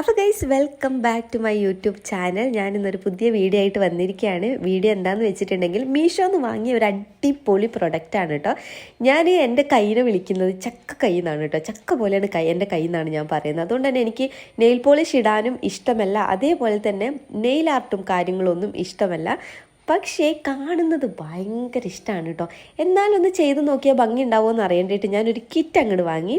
അപ്പോൾ guys welcome back to my YouTube channel ഞാൻ ഇന്നൊരു പുതിയ വീഡിയോ ആയിട്ട് വന്നിരിക്കുകയാണ്. വീഡിയോ എന്താന്ന് വെച്ചിട്ടുണ്ടെങ്കിൽ മീഷോ എന്ന് വാങ്ങിയ ഒരു അടിപൊളി പ്രൊഡക്റ്റാണ് കേട്ടോ ഞാൻ എന്റെ കൈനെ വിളിക്കുന്നത് ചക്ക കൈ എന്നാണ് കേട്ടോ ചക്ക പോലെയാണ് കൈ എന്റെ കൈ എന്നാണ് ഞാൻ പറയുന്നത്. അതുകൊണ്ട് തന്നെ എനിക്ക് നെയിൽ പോളിഷ് ഇടാനും ഇഷ്ടമല്ല. അതേപോലെ തന്നെ നെയിൽ ആർട്ടും കാര്യങ്ങളൊന്നും ഇഷ്ടമല്ല. പക്ഷേ കാണുന്നത് ഭയങ്കര ഇഷ്ടമാണ് കേട്ടോ എന്നാലൊന്ന് ചെയ്ത് നോക്കിയാൽ ഭംഗി ഉണ്ടാവുമോ എന്ന് അറിയേണ്ടിയിട്ട് ഞാനൊരു കിറ്റ് അങ്ങോട്ട് വാങ്ങി.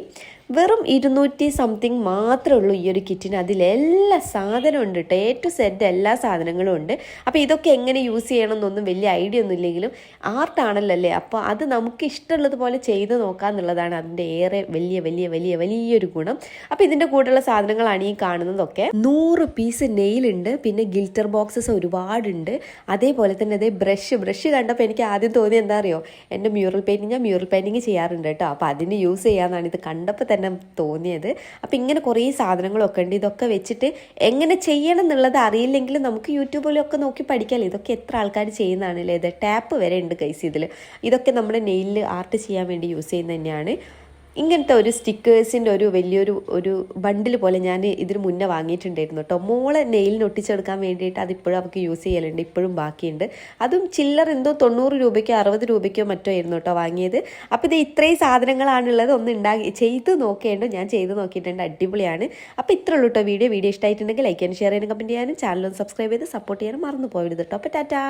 വെറും ഇരുന്നൂറ്റി സംതിങ് മാത്രമേ ഉള്ളൂ ഈ ഒരു കിറ്റിന് അതിലെല്ലാ സാധനവും ഉണ്ട് കേട്ടോ എ ടു സെറ്റ് എല്ലാ സാധനങ്ങളും ഉണ്ട്. അപ്പോൾ ഇതൊക്കെ എങ്ങനെ യൂസ് ചെയ്യണം എന്നൊന്നും വലിയ ഐഡിയ ഒന്നും ഇല്ലെങ്കിലും ആർട്ടാണല്ലോ അല്ലേ അപ്പോൾ അത് നമുക്ക് ഇഷ്ടമുള്ളതുപോലെ ചെയ്ത് നോക്കാന്നുള്ളതാണ് അതിന്റെ ഏറെ വലിയ വലിയ വലിയ വലിയൊരു ഗുണം. അപ്പോൾ ഇതിന്റെ കൂടെയുള്ള സാധനങ്ങളാണ് ഈ കാണുന്നതൊക്കെ. നൂറ് പീസ് നെയിലുണ്ട് പിന്നെ ഗിൽറ്റർ ബോക്സസ് ഒരുപാടുണ്ട്. അതേപോലെ തന്നെ അതേ ബ്രഷ് ബ്രഷ് കണ്ടപ്പോൾ എനിക്ക് ആദ്യം തോന്നി എന്താ അറിയോ? എന്റെ മ്യൂറൽ പെയിന്റിങ് ഞാൻ മ്യൂറൽ പെയിന്റിങ് ചെയ്യാറുണ്ട് കേട്ടോ. അപ്പോൾ അതിന് യൂസ് ചെയ്യാമെന്നാണ് ഇത് കണ്ടപ്പോൾ തന്നെ തോന്നിയത്. അപ്പോൾ ഇങ്ങനെ കുറേ സാധനങ്ങളൊക്കെ ഉണ്ട്. ഇതൊക്കെ വെച്ചിട്ട് എങ്ങനെ ചെയ്യണം എന്നുള്ളത് അറിയില്ലെങ്കിലും നമുക്ക് യൂട്യൂബിലൊക്കെ നോക്കി പഠിക്കാമല്ലോ ഇതൊക്കെ എത്ര ആൾക്കാർ ചെയ്യുന്നതാണല്ലേ ഇത് ടാപ്പ് വരെ ഉണ്ട് കൈസ് ഇതിൽ ഇതൊക്കെ നമ്മുടെ നെയിലിൽ ആർട്ട് ചെയ്യാൻ വേണ്ടി യൂസ് ചെയ്യുന്നത് തന്നെയാണ്. ഇങ്ങനത്തെ ഒരു സ്റ്റിക്കേഴ്സിന്റെ ഒരു വലിയൊരു ഒരു ബണ്ടിൽ പോലെ ഞാൻ ഇതിന് മുന്നേ വാങ്ങിയിട്ടുണ്ടായിരുന്നു കേട്ടോ മോളെ നെയിലിന് ഒട്ടിച്ചെടുക്കാൻ വേണ്ടിയിട്ട് അതിപ്പോഴും അവൾക്ക് യൂസ് ചെയ്യലുണ്ട് ഇപ്പോഴും ബാക്കിയുണ്ട്. അതും ചില്ലർ എന്തോ തൊണ്ണൂറ് രൂപയ്ക്കോ അറുപത് രൂപയ്ക്കോ മറ്റോ ആയിരുന്നു കേട്ടോ വാങ്ങിയത്. അപ്പോൾ ഇത് ഇത്രയും സാധനങ്ങളാണുള്ളത് ഒന്ന് ഉണ്ടാക്കി ചെയ്ത് നോക്കേണ്ടോ? ഞാൻ ചെയ്ത് നോക്കിയിട്ടുണ്ട് അടിപൊളിയാണ്. അപ്പോൾ ഇത്രേ ഉള്ളൂ കേട്ടോ വീഡിയോ. വീഡിയോ ഇഷ്ടമായിട്ടുണ്ടെങ്കിൽ ലൈക്ക് ചെയ്യാനും ഷെയർ ചെയ്യാനും കമന്റ് ചെയ്യാനും ചാനൽ ഒന്ന് സബ്സ്ക്രൈബ് ചെയ്ത് സപ്പോർട്ട് ചെയ്യാനും മറന്നു പോയത് കേട്ടോ അപ്പോൾ ടാറ്റാ.